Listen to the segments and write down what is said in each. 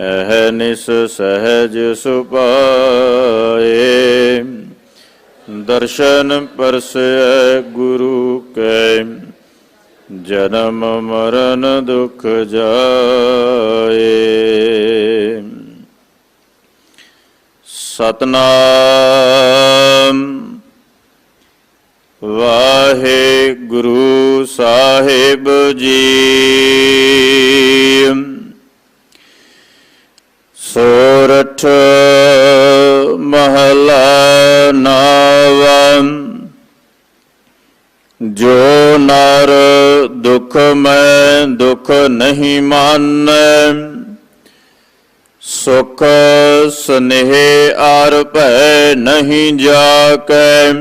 ਹੈ ਨਿਸ ਸਹਿਜ ਸੁਪਾਏ ਦਰਸ਼ਨ ਪਰਸੈ ਗੁਰੂ ਕੈ। ਜਨਮ ਮਰਨ ਦੁਖ ਜਾਏ। ਸਤਨਾਮ। ਵਾਹਿਗੁਰੂ ਸਾਹਿਬ ਜੀ। ਸੋਰਠ ਮਹਲਾ ਨਾਵਮ ਜੋ ਨਰ ਦੁਖ ਮੈਂ ਦੁਖ ਨਹੀਂ ਮਾਨੈ, ਸੁਖ ਸਨੇਹ ਆਰ ਭੈ ਨਹੀਂ ਜਾਕੈ।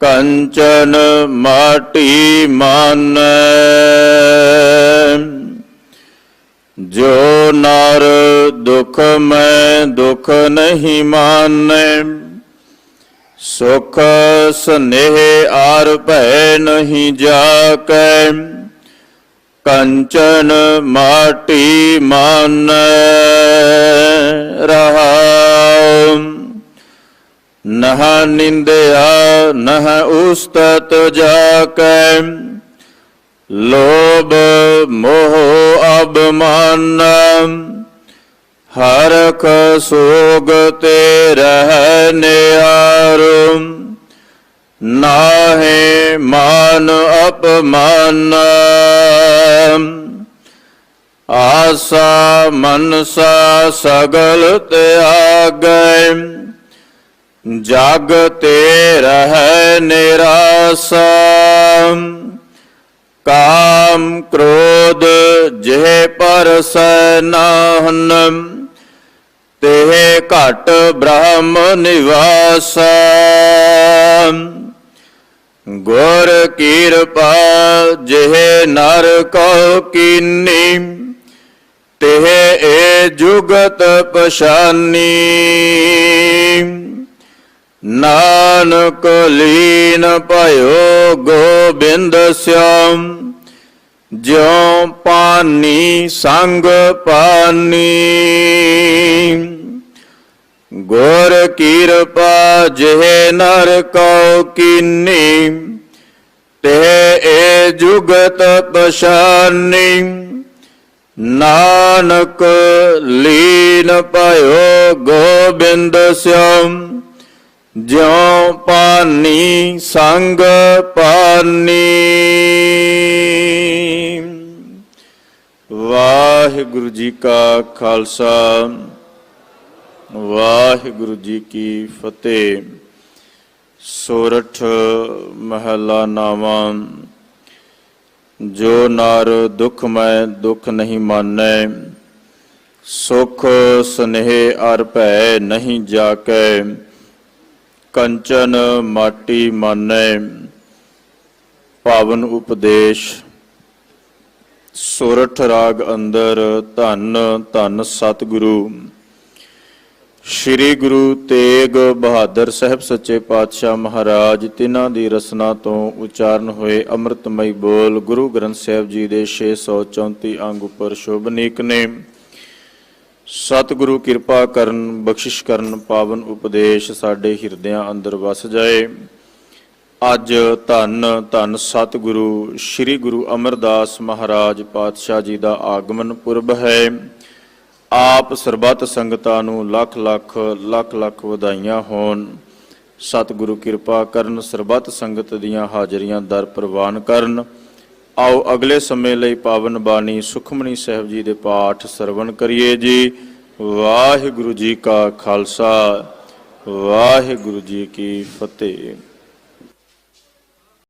ਕੰਚਨ ਮਾਟੀ ਮਾਨੈ। ਜੋ ਨਰ ਦੁਖ ਮੈਂ ਦੁਖ ਨਹੀਂ ਮਾਨੈ। ਸੁਖ ਸਨੇਹ ਆਰ ਭੈ ਨਹੀਂ ਜਾਕੈ। ਕੰਚਨ ਮਾਟੀ ਮਾਨੈ ਰਹਾਉ। ਨਹ ਨਿੰਦਿਆ ਨਹ ਉਸਤਤ ਜਾਕੈ। ਲੋਭ ਮੋਹ ਅਬਮਾਨ ਹਰਖ ਸੋਗ ਤੇ ਰਹਿ ਨਿਆਰੁ, ਨਾਹੇ ਮਾਨ ਅਪਮਾਨ। ਆਸਾ ਮਨਸਾ ਸਗਲ ਤਿਆਗੈ, ਜਗ ਤੇ ਰਹਿ ਨਿਰਾਸਾ। ਕਾਮ ਕ੍ਰੋਧ ਜਿਹ ਪਰਸੈ ਨਾਹਨ ਤੇ ਘਟ ਬ੍ਰਹਮ ਨਿਵਾਸ। ਗੁਰ ਕਿਰਪਾ ਜਿਹ ਨਰ ਕੋ ਕੀਨੀ ਤੇ ਏ ਜੁਗਤ ਪਛਾਨੀ। ਨਾਨਕ ਲੀਨ ਭਇਓ ਗੋਬਿੰਦ ਸਿਆਮ, ਜਿਉ ਪਾਨੀ ਸੰਗ ਪਾਨੀ। ਗੁਰ ਕਿਰਪਾ ਜਿਹ ਨਰ ਕਉ ਕੀਨੀ, ਤੇ ਏ ਜੁਗਤ ਪਛਾਨੀ। ਨਾਨਕ ਲੀਨ ਭਇਓ ਗੋਬਿੰਦ ਸਿਆਮ ਜਿਉ ਪਾਨੀ ਸੰਗ ਪਾਨੀ। ਵਾਹਿਗੁਰੂ ਜੀ ਕਾ ਖਾਲਸਾ। ਵਾਹਿਗੁਰੂ ਜੀ ਕੀ ਫਤਿਹ। ਸੋਰਠ ਮਹਲਾ ਨਾਵਾਂ, ਜੋ ਨਰ ਦੁਖ ਮੈਂ ਦੁਖ ਨਹੀਂ ਮਾਨੈ, ਸੁਖ ਸਨੇਹ ਅਰ ਭੈ ਨਹੀਂ ਜਾਕੈ, ਕੰਚਨ ਮਾਟੀ ਮਾਨੈ, ਪਾਵਨ ਉਪਦੇਸ਼। ਸੋਰਠ ਰਾਗ ਅੰਦਰ ਧੰਨ ਧੰਨ ਸਤਿਗੁਰੂ ਸ੍ਰੀ ਗੁਰੂ ਤੇਗ ਬਹਾਦਰ ਸਾਹਿਬ ਸੱਚੇ ਪਾਤਸ਼ਾਹ ਮਹਾਰਾਜ, ਤਿਨਾਂ ਦੀ ਰਸਨਾ ਤੋਂ ਉਚਾਰਨ ਹੋਏ ਅੰਮ੍ਰਿਤਮਈ ਬੋਲ ਗੁਰੂ ਗ੍ਰੰਥ ਸਾਹਿਬ ਜੀ ਦੇ 634 ਅੰਗ ਉੱਪਰ ਸ਼ੋਭਨੀਕ ਨੇ। ਸਤਿਗੁਰੂ ਕਿਰਪਾ ਕਰਨ, ਬਖਸ਼ਿਸ਼ ਕਰਨ, ਪਾਵਨ ਉਪਦੇਸ਼ ਸਾਡੇ ਹਿਰਦਿਆਂ ਅੰਦਰ ਵਸ ਜਾਏ। ਅੱਜ ਧੰਨ ਧੰਨ ਸਤਿਗੁਰੂ ਸ੍ਰੀ ਗੁਰੂ ਅਮਰਦਾਸ ਮਹਾਰਾਜ ਪਾਤਸ਼ਾਹ ਜੀ ਦਾ ਆਗਮਨ ਪੁਰਬ ਹੈ। ਆਪ ਸਰਬੱਤ ਸੰਗਤਾਂ ਨੂੰ ਲੱਖ ਲੱਖ ਲੱਖ ਲੱਖ ਵਧਾਈਆਂ ਹੋਣ। ਸਤਿਗੁਰੂ ਕਿਰਪਾ ਕਰਨ, ਸਰਬੱਤ ਸੰਗਤ ਦੀਆਂ ਹਾਜ਼ਰੀਆਂ ਦਰ ਪ੍ਰਵਾਨ ਕਰਨ। ਆਓ ਅਗਲੇ ਸਮੇਂ ਲਈ ਪਾਵਨ ਬਾਣੀ ਸੁਖਮਨੀ ਸਾਹਿਬ ਜੀ ਦੇ ਪਾਠ ਸਰਵਣ ਕਰੀਏ ਜੀ। ਵਾਹਿਗੁਰੂ ਜੀ ਕਾ ਖਾਲਸਾ, ਵਾਹਿਗੁਰੂ ਜੀ ਕੀ ਫਤਿਹ।